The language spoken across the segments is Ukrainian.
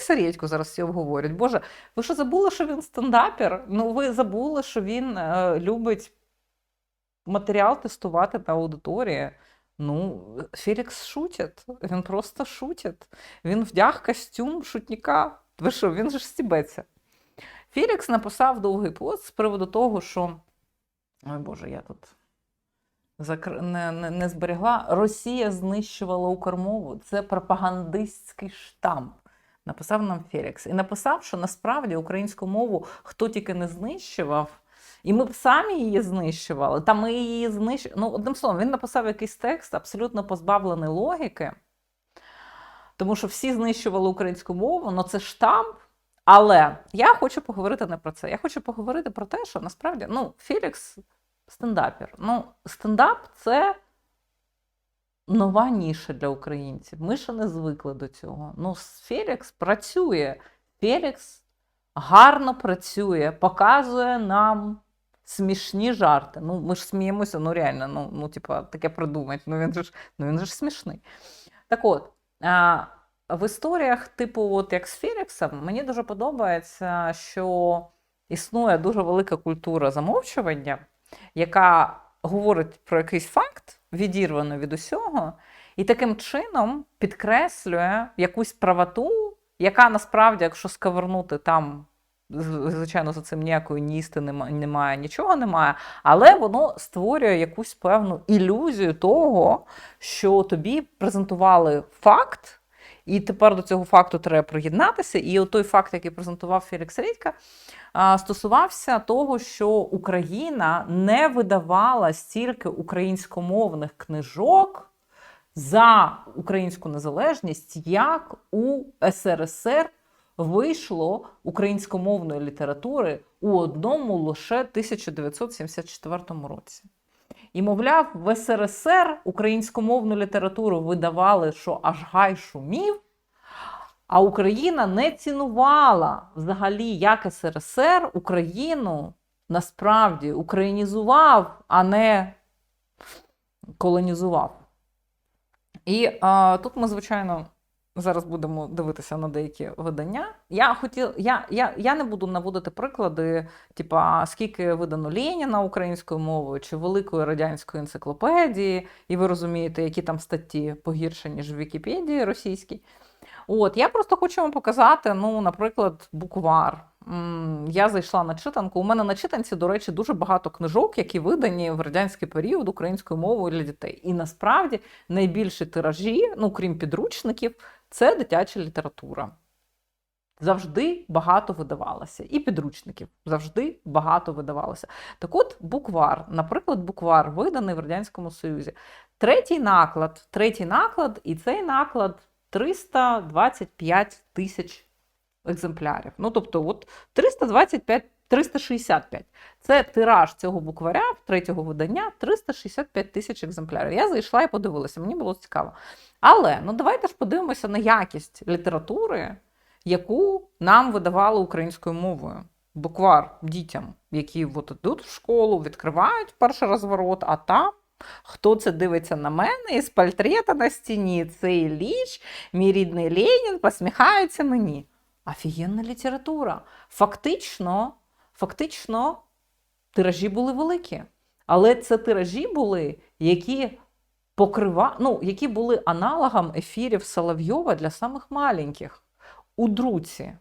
Фелікса Редьку зараз всі обговорюють. Боже, ви що забули, що він стендапер? Ну, ви забули, що він е, любить матеріал тестувати на аудиторії. Ну, Фелікс шутить. Він просто шутить. Він вдяг костюм шутника. Ви що, він же ж стібеться. Фелікс написав довгий пост з приводу того, що. Ой Боже, я тут закр... не, не, не зберегла. Росія знищувала Укрмову. Це пропагандистський штамп. Написав нам Фелікс. І написав, що насправді українську мову хто тільки не знищував. І ми б самі її знищували. Та ми її знищували. Ну, одним словом, він написав якийсь текст, абсолютно позбавлений логіки. Тому що всі знищували українську мову, але це штамп. Але я хочу поговорити не про це. Я хочу поговорити про те, що насправді ну, Фелікс стендапер. Ну, стендап це нова ніша для українців. Ми ще не звикли до цього. Ну, Фелікс працює. Фелікс гарно працює, показує нам смішні жарти. Ну, ми ж сміємося, ну реально, ну, ну типа, таке придумати. Ну він же ж, ну, він же ж смішний. Так от, а, в історіях, типу, от як з Феліксом, мені дуже подобається, що існує дуже велика культура замовчування, яка говорить про якийсь факт, відірвано від усього, і таким чином підкреслює якусь правоту, яка насправді, якщо сковернути там. Звичайно, за цим ніякої ні істини немає, нічого немає, але воно створює якусь певну ілюзію того, що тобі презентували факт, і тепер до цього факту треба приєднатися. І от той факт, який презентував Фелікс Редька, стосувався того, що Україна не видавала стільки українськомовних книжок за українську незалежність, як у СРСР вийшло українськомовної літератури у одному лише 1974 році. І, мовляв, в СРСР українськомовну літературу видавали, що аж гай шумів, а Україна не цінувала взагалі, як СРСР Україну насправді українізував, а не колонізував. І а, тут ми, звичайно, зараз будемо дивитися на деякі видання. Я хотів, я, я, я не буду наводити приклади, типа скільки видано Леніна українською мовою чи великої радянської енциклопедії, і ви розумієте, які там статті погірші, ніж в Вікіпедії російській. От, я просто хочу вам показати, ну, наприклад, буквар. Я зайшла на читанку. У мене на читанці, до речі, дуже багато книжок, які видані в радянський період українською мовою для дітей. І насправді найбільші тиражі, ну крім підручників, це дитяча література. Завжди багато видавалося. І підручників завжди багато видавалося. Так от, буквар, наприклад, буквар виданий в Радянському Союзі. Третій наклад, третій наклад, і цей наклад 325 тисяч екземплярів. Ну, тобто, от 325, 365. Це тираж цього букваря, третього видання 365 тисяч екземплярів. Я зайшла і подивилася, мені було цікаво. Але ну давайте ж подивимося на якість літератури, яку нам видавали українською мовою. Буквар дітям, які от йдуть в школу, відкривають перший розворот, а там. Хто це дивиться на мене із портрета на стіні? Цей ліч, мій рідний Ленін, посміхається мені. Офігенна література. Фактично, фактично, тиражі були великі. Але це тиражі були, які покрива... ну, які були аналогом ефірів Соловйова для самих маленьких у друці.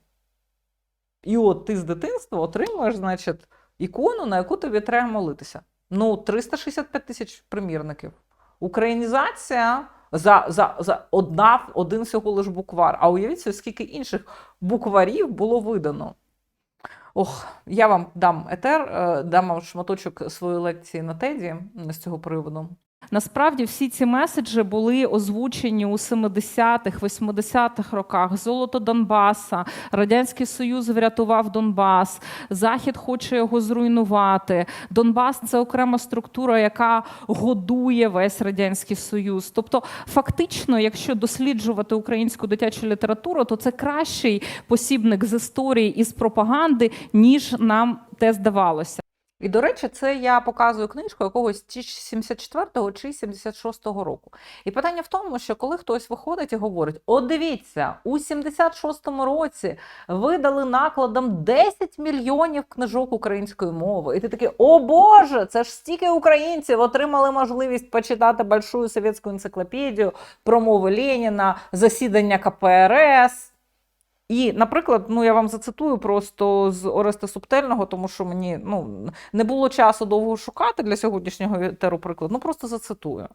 І от ти з дитинства отримуєш, значить, ікону, на яку тобі треба молитися. Ну, 365 тисяч примірників. Українізація за, за, за одна, один всього лиш буквар. А уявіть скільки інших букварів було видано. Ох, я вам дам етер, е, дам вам шматочок своєї лекції на теді з цього приводу. Насправді всі ці меседжі були озвучені у 70-х, 80-х роках. Золото Донбаса, Радянський Союз врятував Донбас, Захід хоче його зруйнувати. Донбас це окрема структура, яка годує весь радянський союз. Тобто, фактично, якщо досліджувати українську дитячу літературу, то це кращий посібник з історії і з пропаганди, ніж нам те здавалося. І, до речі, це я показую книжку якогось чи 74-го чи 76-го року. І питання в тому, що коли хтось виходить і говорить: О, дивіться, у 76-му році видали накладом 10 мільйонів книжок української мови. І ти такий, о Боже, це ж стільки українців отримали можливість почитати большую совєтську енциклопедію про мови Леніна, засідання КПРС. І, наприклад, ну я вам зацитую просто з Ореста Субтельного, тому що мені ну, не було часу довго шукати для сьогоднішнього етеру приклад. Ну просто зацитую.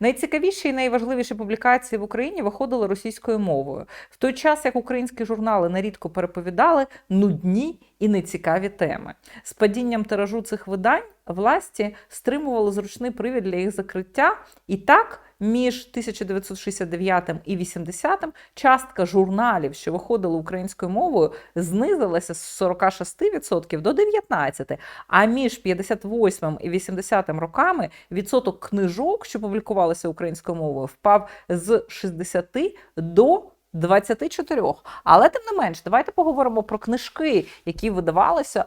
Найцікавіші і найважливіші публікації в Україні виходили російською мовою, в той час як українські журнали нерідко переповідали нудні і нецікаві теми. З падінням тиражу цих видань власті стримували зручний привід для їх закриття, і так між 1969 і 80 частка журналів, що виходили українською мовою, знизилася з 46% до 19%, а між 58 і 80 роками відсоток книжок, що публікувалися українською мовою, впав з 60 до 24. Але тим не менш, давайте поговоримо про книжки, які видавалися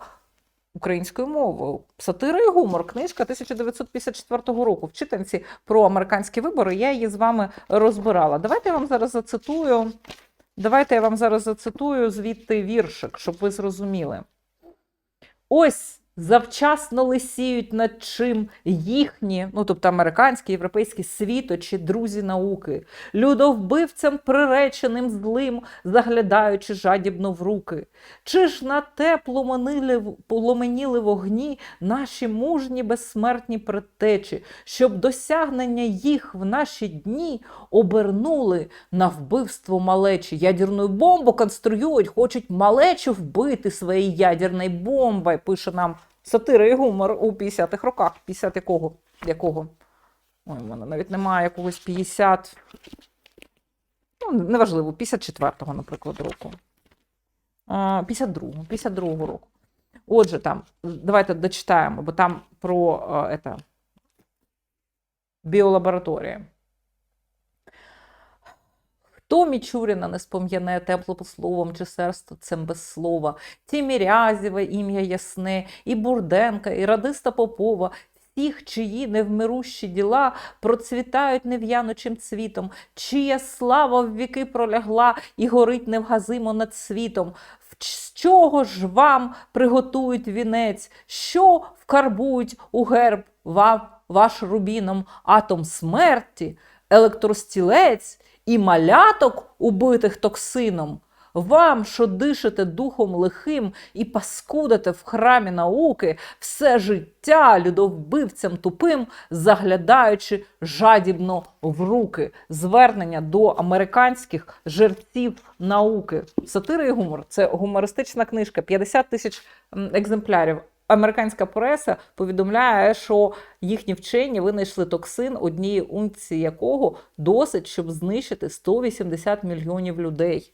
українською мовою. Сатира і гумор, книжка 1954 року в читанці про американські вибори. Я її з вами розбирала. Давайте я вам зараз зацитую. Давайте я вам зараз зацитую звідти віршик, щоб ви зрозуміли. Ось завчасно лисіють над чим їхні, ну тобто американські, європейські світочі, друзі науки, людовбивцям приреченим злим, заглядаючи жадібно в руки. Чи ж на те пломеніли вогні наші мужні безсмертні предтечі, щоб досягнення їх в наші дні обернули на вбивство малечі. Ядерну бомбу конструюють, хочуть малечу вбити своєю ядерною бомбою, пише нам сатира і гумор у 50-х роках. 50 якого? якого? Ой, в мене навіть немає якогось 50. Ну, неважливо, 54-го, наприклад, року. 52-го, 52-го року. Отже, там, давайте дочитаємо, бо там про это, біолабораторії. Хто Мічуріна не спом'яне теплим словом чи серцем без слова, Тімірязєве ім'я ясне, і Бурденка, і Радиста Попова, всіх, чиї невмирущі діла процвітають нев'янучим цвітом, чия слава в віки пролягла і горить невгазимо над світом. З чого ж вам приготують вінець, що вкарбують у герб вам, ваш рубіном? Атом смерті, електростілець і маляток, убитих токсином, вам, що дишите духом лихим і паскудите в храмі науки, все життя людовбивцям тупим, заглядаючи жадібно в руки. Звернення до американських жерців науки. Сатира і гумор це гумористична книжка, 50 тисяч екземплярів. Американська преса повідомляє, що їхні вчені винайшли токсин, однієї унції якого досить, щоб знищити 180 мільйонів людей.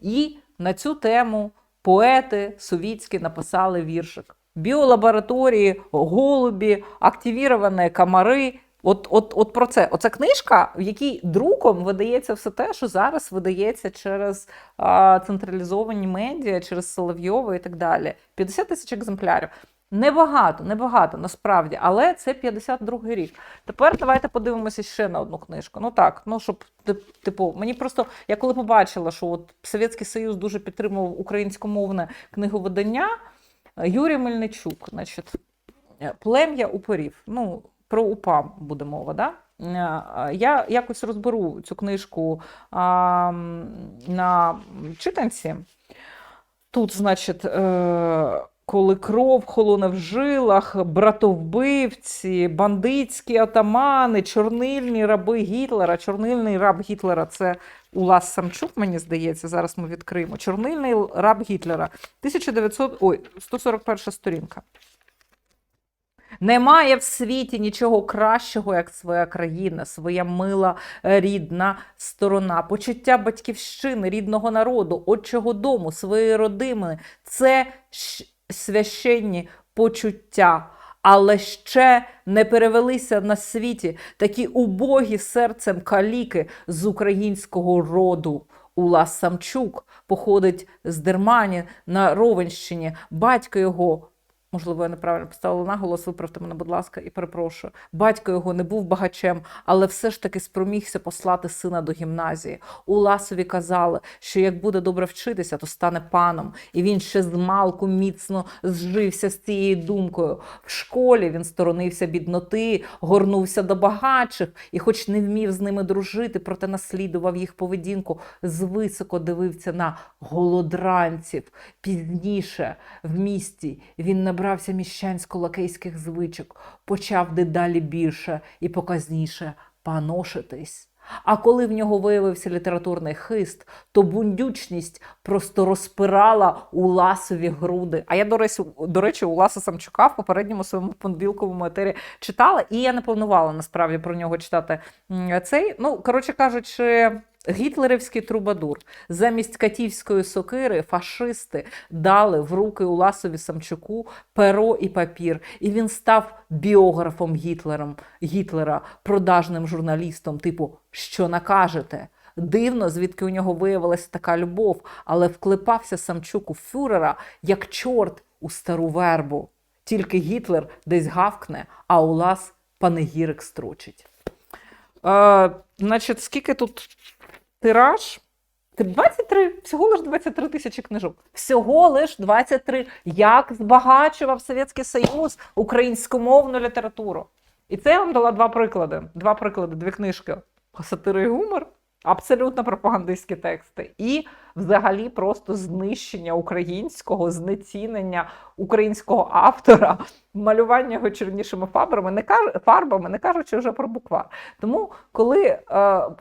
І на цю тему поети совітські написали віршик. Біолабораторії, голубі, активіровані комари. От, от, от про це. Оце книжка, в якій друком видається все те, що зараз видається через а, централізовані медіа, через Соловйова і так далі. 50 тисяч екземплярів. Небагато, небагато насправді, але це 52-й рік. Тепер давайте подивимося ще на одну книжку. Ну так, ну щоб тип- типу, мені просто я коли побачила, що от Совєтський Союз дуже підтримував українськомовне книговидання, Юрій Мельничук, значить, плем'я упорів. Ну, про УПА буде мова, да? Е, Я якось розберу цю книжку а, на читанці. Тут, значить, е, коли кров холоне в жилах, братовбивці, бандитські атамани, чорнильні раби Гітлера. Чорнильний раб Гітлера це Улас Самчук, мені здається, зараз ми відкриємо. Чорнильний раб Гітлера. 1900, ой, 141 сторінка. Немає в світі нічого кращого, як своя країна, своя мила е, рідна сторона, почуття батьківщини, рідного народу, отчого дому, своєї родини це священні почуття. Але ще не перевелися на світі такі убогі серцем каліки з українського роду. Улас Самчук походить з Дермані на Ровенщині. Батько його Можливо, я неправильно поставила наголос, виправте мене, будь ласка, і перепрошую. Батько його не був багачем, але все ж таки спромігся послати сина до гімназії. У Ласові казали, що як буде добре вчитися, то стане паном. І він ще з малку міцно зжився з цією думкою. В школі він сторонився бідноти, горнувся до багатших і, хоч не вмів з ними дружити, проте наслідував їх поведінку, звисоко дивився на голодранців. Пізніше в місті він набрався міщансько-лакейських звичок, почав дедалі більше і показніше паношитись. А коли в нього виявився літературний хист, то бундючність просто розпирала у ласові груди. А я, до речі, до речі, у Ласа Самчука в попередньому своєму понеділковому етері читала, і я не планувала насправді про нього читати цей. Ну, коротше кажучи. Гітлерівський трубадур замість катівської сокири фашисти дали в руки Уласові Самчуку перо і папір, і він став біографом Гітлером, Гітлера, продажним журналістом, типу, що накажете? Дивно, звідки у нього виявилася така любов, але вклепався Самчук у фюрера як чорт у стару вербу. Тільки Гітлер десь гавкне, а Улас панегірик строчить. Е, значить, скільки тут тираж? 23, всього лиш 23 тисячі книжок. Всього лиш 23. Як збагачував Совєтський Союз українськомовну літературу. І це я вам дала два приклади. Два приклади, дві книжки. сатири і гумор, абсолютно пропагандистські тексти. І взагалі просто знищення українського, знецінення українського автора, малювання його чорнішими фарбами, не фарбами, не кажучи вже про буквар. Тому, коли е,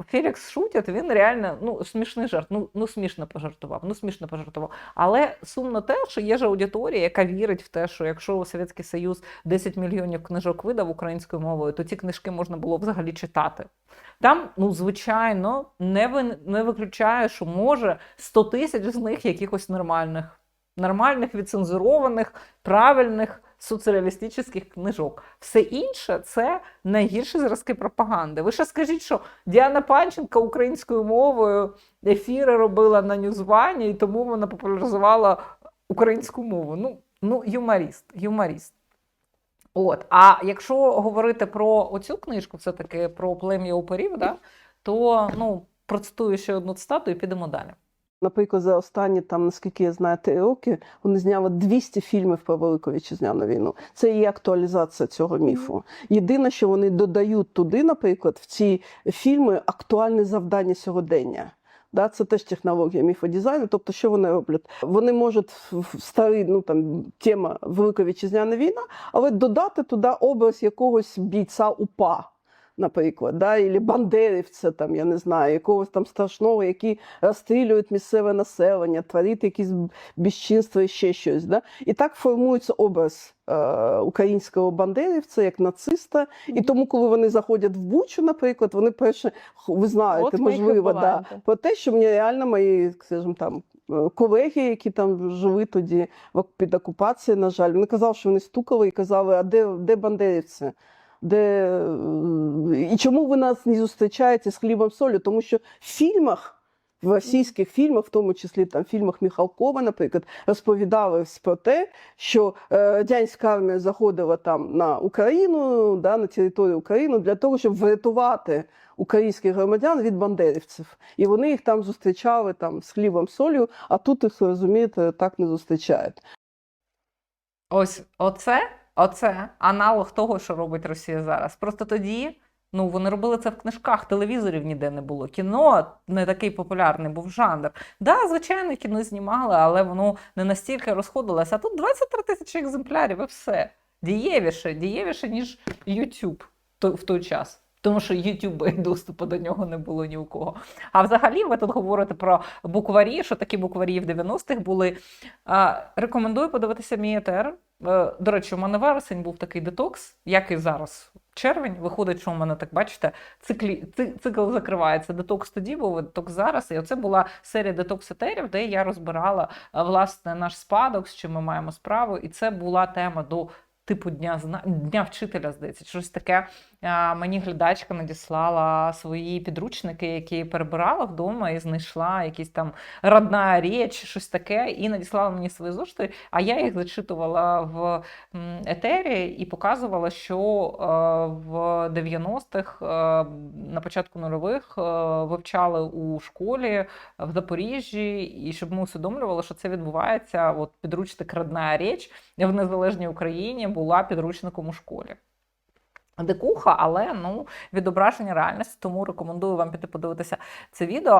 Фелікс шутять, він реально ну, смішний жарт, ну, ну смішно пожартував, ну смішно пожартував. Але сумно те, що є ж аудиторія, яка вірить в те, що якщо Совєтський Союз 10 мільйонів книжок видав українською мовою, то ці книжки можна було взагалі читати. Там, ну, звичайно, не, ви, не виключає, що може 100 тисяч з них якихось нормальних, нормальних, відцензурованих, правильних соціалістичних книжок. Все інше це найгірші зразки пропаганди. Ви ще скажіть, що Діана Панченка українською мовою ефіри робила на Ньюзвані, і тому вона популяризувала українську мову. Ну, ну юморіст, юморіст. От, а якщо говорити про оцю книжку, все-таки про плем'я оперів, да, то ну, процитую ще одну цитату і підемо далі. Наприклад, за останні там, наскільки я знаю, три роки вони зняли 200 фільмів про Велику Вітчизняну війну. Це і є актуалізація цього міфу. Єдине, що вони додають туди, наприклад, в ці фільми актуальне завдання сьогодення. Да, це теж технологія міфодизайну. Тобто, що вони роблять? Вони можуть в в старий, ну там тема Велика Вітчизняна війна, але додати туди образ якогось бійця УПА. Наприклад, да, і бандерівця, там, я не знаю, якогось там страшного, які розстрілюють місцеве населення, творити якісь безчинства і ще щось. Да? І так формується образ е, українського бандерівця як нациста. І тому, коли вони заходять в Бучу, наприклад, вони перше, ви знаєте, От можливо, да, про те, що мені реально мої, скажімо там, е, колеги, які там жили тоді під окупацією, на жаль, вони казали, що вони стукали і казали, а де, де бандерівці? Де... е, І чому ви нас не зустрічаєте з хлібом солью? Тому що в фільмах, в російських фільмах, в тому числі там фільмах Міхалкова, наприклад, розповідалось про те, що е, радянська армія заходила там на Україну, да, на територію України для того, щоб врятувати українських громадян від бандерівців. І вони їх там зустрічали там з хлібом солью, а тут їх розумієте, так не зустрічають. Ось оце, оце аналог того, що робить Росія зараз. Просто тоді. Ну, вони робили це в книжках, телевізорів ніде не було. Кіно не такий популярний був жанр. Да, звичайно, кіно знімали, але воно не настільки розходилося. А тут 23 тисячі екземплярів і все. Дієвіше, дієвіше, ніж YouTube в той час. Тому що YouTube доступу до нього не було ні у кого. А взагалі, ви тут говорите про букварі, що такі букварі в 90-х були. Рекомендую подивитися мій етер. Е, До речі, у мене вересень був такий детокс, як і зараз. Червень виходить, що у мене так бачите, циклі, цикл закривається. Детокс тоді був, детокс зараз. І оце була серія детокс етерів, де я розбирала е, власне наш спадок, з чим ми маємо справу. І це була тема до типу дня дня вчителя, здається, щось таке. Мені глядачка надіслала свої підручники, які перебирала вдома, і знайшла якісь там родна річ, щось таке, і надіслала мені свої зошити. А я їх зачитувала в етері і показувала, що е, в 90-х, е, на початку нульових, е, вивчали у школі в Запоріжжі, і щоб ми усвідомлювали, що це відбувається. От підручник родна річ в незалежній Україні була підручником у школі. Дикуха, але ну відображення реальності, тому рекомендую вам піти подивитися це відео.